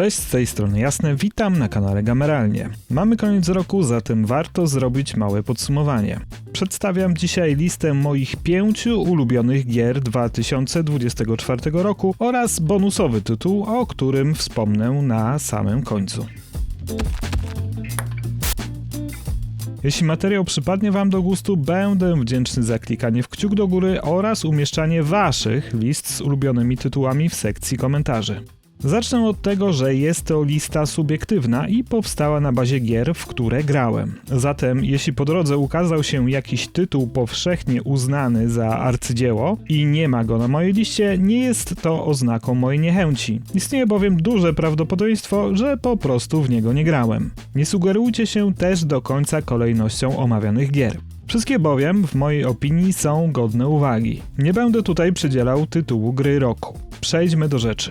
Cześć, z tej strony Jasne, witam na kanale Gameralnie. Mamy koniec roku, zatem warto zrobić małe podsumowanie. Przedstawiam dzisiaj listę moich pięciu ulubionych gier 2024 roku oraz bonusowy tytuł, o którym wspomnę na samym końcu. Jeśli materiał przypadnie Wam do gustu, będę wdzięczny za klikanie w kciuk do góry oraz umieszczanie Waszych list z ulubionymi tytułami w sekcji komentarzy. Zacznę od tego, że jest to lista subiektywna i powstała na bazie gier, w które grałem. Zatem, jeśli po drodze ukazał się jakiś tytuł powszechnie uznany za arcydzieło i nie ma go na mojej liście, nie jest to oznaką mojej niechęci. Istnieje bowiem duże prawdopodobieństwo, że po prostu w niego nie grałem. Nie sugerujcie się też do końca kolejnością omawianych gier. Wszystkie bowiem, w mojej opinii, są godne uwagi. Nie będę tutaj przydzielał tytułu gry roku. Przejdźmy do rzeczy.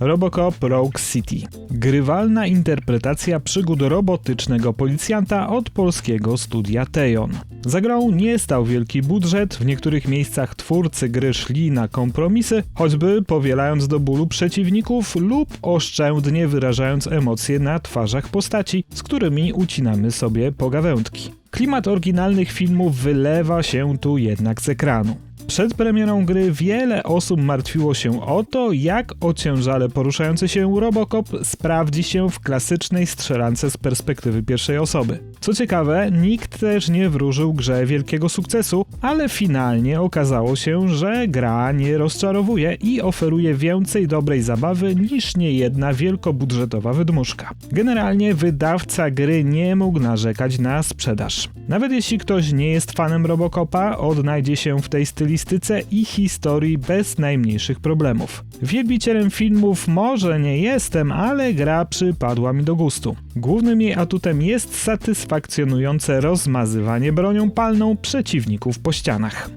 Robocop Rogue City. Grywalna interpretacja przygód robotycznego policjanta od polskiego studia Tejon. Za grą nie stał wielki budżet, w niektórych miejscach twórcy gry szli na kompromisy, choćby powielając do bólu przeciwników lub oszczędnie wyrażając emocje na twarzach postaci, z którymi ucinamy sobie pogawędki. Klimat oryginalnych filmów wylewa się tu jednak z ekranu. Przed premierą gry wiele osób martwiło się o to, jak ociężale poruszający się Robocop sprawdzi się w klasycznej strzelance z perspektywy pierwszej osoby. Co ciekawe, nikt też nie wróżył grze wielkiego sukcesu, ale finalnie okazało się, że gra nie rozczarowuje i oferuje więcej dobrej zabawy niż niejedna wielkobudżetowa wydmuszka. Generalnie wydawca gry nie mógł narzekać na sprzedaż. Nawet jeśli ktoś nie jest fanem Robocopa, odnajdzie się w tej stylistyce i historii bez najmniejszych problemów. Wielbicielem filmów może nie jestem, ale gra przypadła mi do gustu. Głównym jej atutem jest satysfakcjonujące rozmazywanie bronią palną przeciwników po ścianach.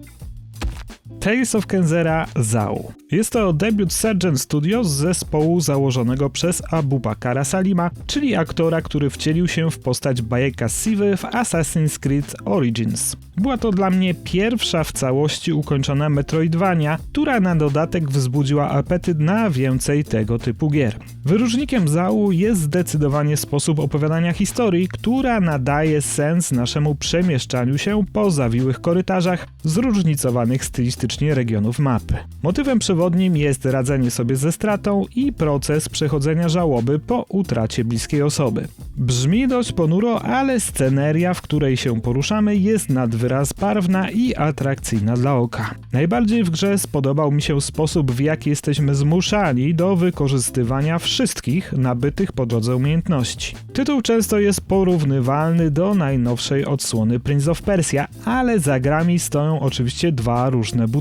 Tales of Kenzera Zau. Jest to debiut Sergeant Studios z zespołu założonego przez Abu Bakara Salima, czyli aktora, który wcielił się w postać Bayeka Sivy w Assassin's Creed Origins. Była to dla mnie pierwsza w całości ukończona Metroidvania, która na dodatek wzbudziła apetyt na więcej tego typu gier. Wyróżnikiem Zału jest zdecydowanie sposób opowiadania historii, która nadaje sens naszemu przemieszczaniu się po zawiłych korytarzach zróżnicowanych stylistycznie regionów mapy. Motywem przewodnim jest radzenie sobie ze stratą i proces przechodzenia żałoby po utracie bliskiej osoby. Brzmi dość ponuro, ale sceneria, w której się poruszamy jest nad wyraz barwna i atrakcyjna dla oka. Najbardziej w grze spodobał mi się sposób, w jaki jesteśmy zmuszani do wykorzystywania wszystkich nabytych po drodze umiejętności. Tytuł często jest porównywalny do najnowszej odsłony Prince of Persia, ale za grami stoją oczywiście dwa różne budżety.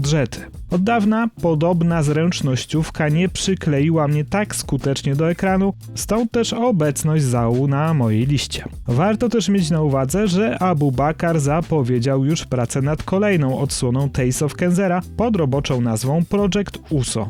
Od dawna podobna zręcznościówka nie przykleiła mnie tak skutecznie do ekranu, stąd też obecność zału na mojej liście. Warto też mieć na uwadze, że Abu Bakar zapowiedział już pracę nad kolejną odsłoną Tales of Kenzera pod roboczą nazwą Project USO.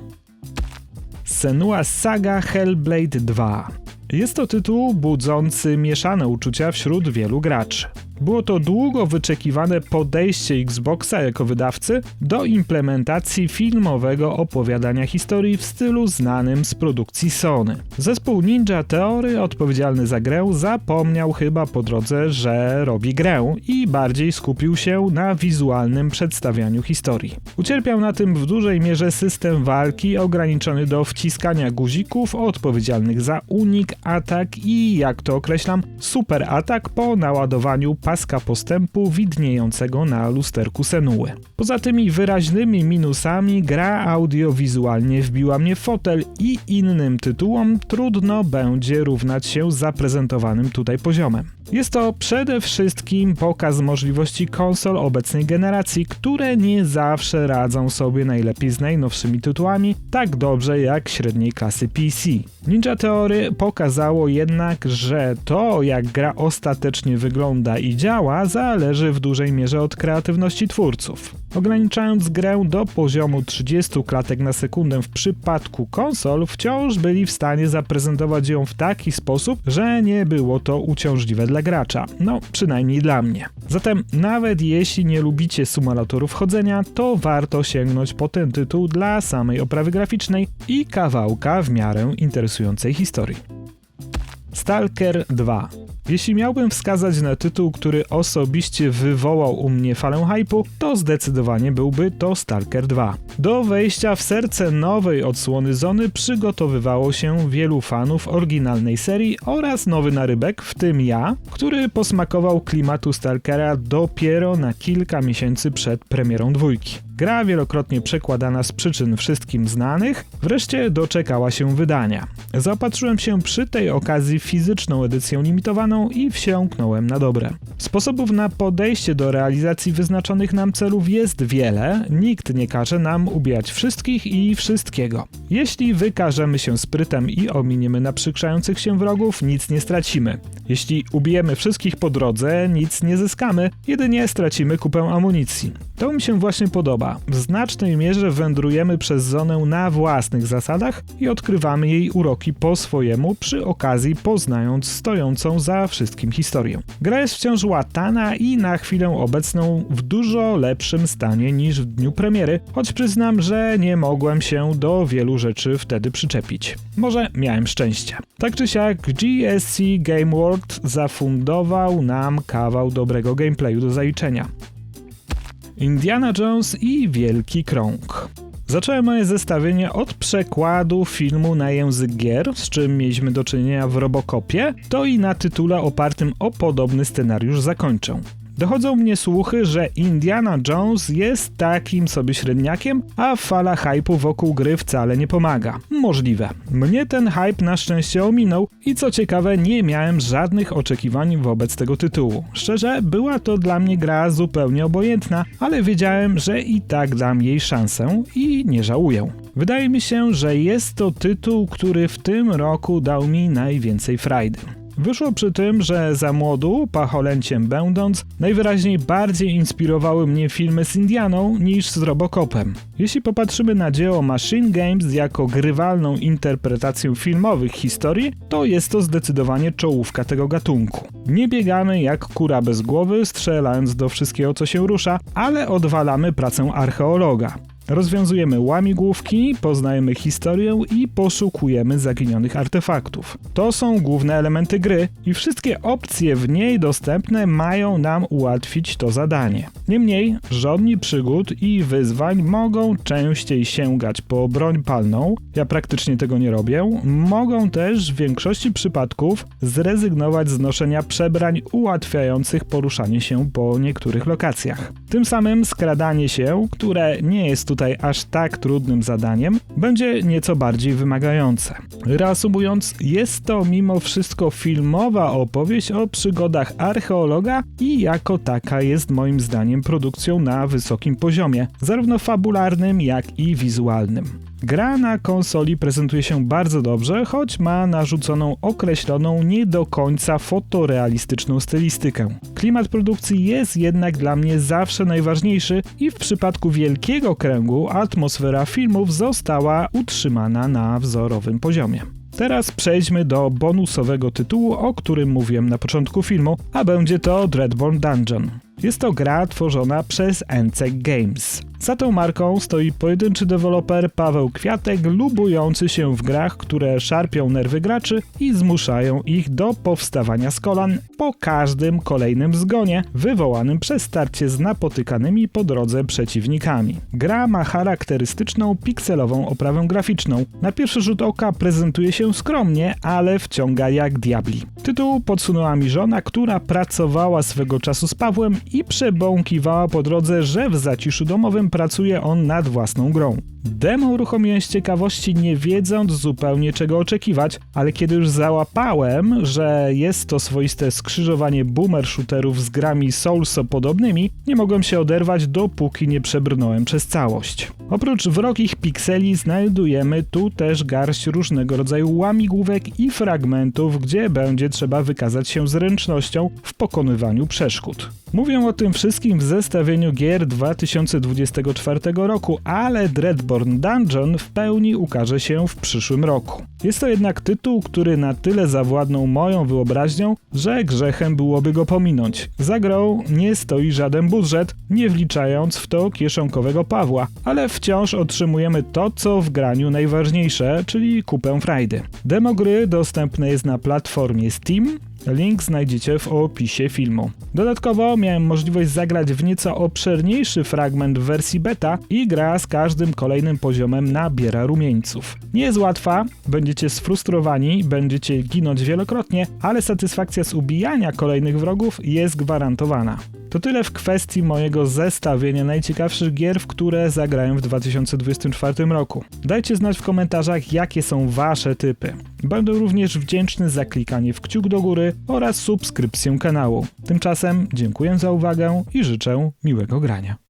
Senua Saga Hellblade 2 jest to tytuł budzący mieszane uczucia wśród wielu graczy. Było to długo wyczekiwane podejście Xboxa jako wydawcy do implementacji filmowego opowiadania historii w stylu znanym z produkcji Sony. Zespół Ninja Theory, odpowiedzialny za grę, zapomniał chyba po drodze, że robi grę i bardziej skupił się na wizualnym przedstawianiu historii. Ucierpiał na tym w dużej mierze system walki ograniczony do wciskania guzików odpowiedzialnych za unik, atak i, jak to określam, super atak po naładowaniu paska postępu widniejącego na lusterku Senuły. Poza tymi wyraźnymi minusami gra audiowizualnie wbiła mnie w fotel i innym tytułom trudno będzie równać się zaprezentowanym tutaj poziomem. Jest to przede wszystkim pokaz możliwości konsol obecnej generacji, które nie zawsze radzą sobie najlepiej z najnowszymi tytułami, tak dobrze jak średniej klasy PC. Ninja Theory pokazało jednak, że to jak gra ostatecznie wygląda i działa, zależy w dużej mierze od kreatywności twórców. Ograniczając grę do poziomu 30 klatek na sekundę w przypadku konsol, wciąż byli w stanie zaprezentować ją w taki sposób, że nie było to uciążliwe dla gracza. No, przynajmniej dla mnie. Zatem, nawet jeśli nie lubicie symulatorów chodzenia, to warto sięgnąć po ten tytuł dla samej oprawy graficznej i kawałka w miarę interesującej historii. Stalker 2 jeśli miałbym wskazać na tytuł, który osobiście wywołał u mnie falę hypu, to zdecydowanie byłby to Stalker 2. Do wejścia w serce nowej odsłony Zony przygotowywało się wielu fanów oryginalnej serii oraz nowy narybek, w tym ja, który posmakował klimatu Stalkera dopiero na kilka miesięcy przed premierą dwójki. Gra wielokrotnie przekładana z przyczyn wszystkim znanych, wreszcie doczekała się wydania. Zaopatrzyłem się przy tej okazji fizyczną edycją limitowaną i wsiąknąłem na dobre. Sposobów na podejście do realizacji wyznaczonych nam celów jest wiele, nikt nie każe nam ubijać wszystkich i wszystkiego. Jeśli wykażemy się sprytem i ominiemy naprzykrzających się wrogów, nic nie stracimy. Jeśli ubijemy wszystkich po drodze, nic nie zyskamy, jedynie stracimy kupę amunicji. To mi się właśnie podoba. W znacznej mierze wędrujemy przez zonę na własnych zasadach i odkrywamy jej uroki po swojemu, przy okazji poznając stojącą za wszystkim historię. Gra jest wciąż łatana i na chwilę obecną w dużo lepszym stanie niż w dniu premiery, choć przyznam, że nie mogłem się do wielu rzeczy wtedy przyczepić. Może miałem szczęście. Tak czy siak GSC Game World zafundował nam kawał dobrego gameplayu do zaliczenia. Indiana Jones i Wielki Krąg. Zacząłem moje zestawienie od przekładu filmu na język gier, z czym mieliśmy do czynienia w Robocopie, to i na tytule opartym o podobny scenariusz zakończę. Dochodzą mnie słuchy, że Indiana Jones jest takim sobie średniakiem, a fala hypu wokół gry wcale nie pomaga. Możliwe. Mnie ten hype na szczęście ominął i co ciekawe, nie miałem żadnych oczekiwań wobec tego tytułu. Szczerze, była to dla mnie gra zupełnie obojętna, ale wiedziałem, że i tak dam jej szansę i nie żałuję. Wydaje mi się, że jest to tytuł, który w tym roku dał mi najwięcej frajdy. Wyszło przy tym, że za młodu, pacholęciem będąc, najwyraźniej bardziej inspirowały mnie filmy z Indianą niż z Robocopem. Jeśli popatrzymy na dzieło Machine Games jako grywalną interpretację filmowych historii, to jest to zdecydowanie czołówka tego gatunku. Nie biegamy jak kura bez głowy, strzelając do wszystkiego co się rusza, ale odwalamy pracę archeologa. Rozwiązujemy łamigłówki, poznajemy historię i poszukujemy zaginionych artefaktów. To są główne elementy gry i wszystkie opcje w niej dostępne mają nam ułatwić to zadanie. Niemniej, żadni przygód i wyzwań mogą częściej sięgać po broń palną, ja praktycznie tego nie robię, mogą też w większości przypadków zrezygnować z noszenia przebrań ułatwiających poruszanie się po niektórych lokacjach. Tym samym skradanie się, które nie jest tutaj aż tak trudnym zadaniem, będzie nieco bardziej wymagające. Reasumując, jest to mimo wszystko filmowa opowieść o przygodach archeologa i jako taka jest moim zdaniem produkcją na wysokim poziomie, zarówno fabularnym, jak i wizualnym. Gra na konsoli prezentuje się bardzo dobrze, choć ma narzuconą określoną nie do końca fotorealistyczną stylistykę. Klimat produkcji jest jednak dla mnie zawsze najważniejszy i w przypadku Wielkiego Kręgu atmosfera filmów została utrzymana na wzorowym poziomie. Teraz przejdźmy do bonusowego tytułu, o którym mówiłem na początku filmu, a będzie to Dreadborn Dungeon. Jest to gra tworzona przez NC Games. Za tą marką stoi pojedynczy deweloper Paweł Kwiatek, lubujący się w grach, które szarpią nerwy graczy i zmuszają ich do powstawania z kolan po każdym kolejnym zgonie wywołanym przez starcie z napotykanymi po drodze przeciwnikami. Gra ma charakterystyczną pikselową oprawę graficzną. Na pierwszy rzut oka prezentuje się skromnie, ale wciąga jak diabli. Tytuł podsunęła mi żona, która pracowała swego czasu z Pawłem i przebąkiwała po drodze, że w zaciszu domowym pracuje on nad własną grą. Demo uruchomiłem z ciekawości, nie wiedząc zupełnie czego oczekiwać, ale kiedy już załapałem, że jest to swoiste skrzyżowanie boomer shooterów z grami Soulso podobnymi, nie mogłem się oderwać, dopóki nie przebrnąłem przez całość. Oprócz wrogich pikseli znajdujemy tu też garść różnego rodzaju łamigłówek i fragmentów, gdzie będzie trzeba wykazać się zręcznością w pokonywaniu przeszkód. Mówię o tym wszystkim w zestawieniu gier 2024 roku, ale Dreadborn Dungeon w pełni ukaże się w przyszłym roku. Jest to jednak tytuł, który na tyle zawładnął moją wyobraźnią, że grzechem byłoby go pominąć. Za grą nie stoi żaden budżet, nie wliczając w to kieszonkowego Pawła, ale wciąż otrzymujemy to, co w graniu najważniejsze, czyli kupę frajdy. Demo gry dostępne jest na platformie Steam, Link znajdziecie w opisie filmu. Dodatkowo miałem możliwość zagrać w nieco obszerniejszy fragment w wersji beta i gra z każdym kolejnym poziomem nabiera rumieńców. Nie jest łatwa, będziecie sfrustrowani, będziecie ginąć wielokrotnie, ale satysfakcja z ubijania kolejnych wrogów jest gwarantowana. To tyle w kwestii mojego zestawienia najciekawszych gier, w które zagrałem w 2024 roku. Dajcie znać w komentarzach, jakie są wasze typy. Będę również wdzięczny za klikanie w kciuk do góry oraz subskrypcję kanału. Tymczasem dziękuję za uwagę i życzę miłego grania.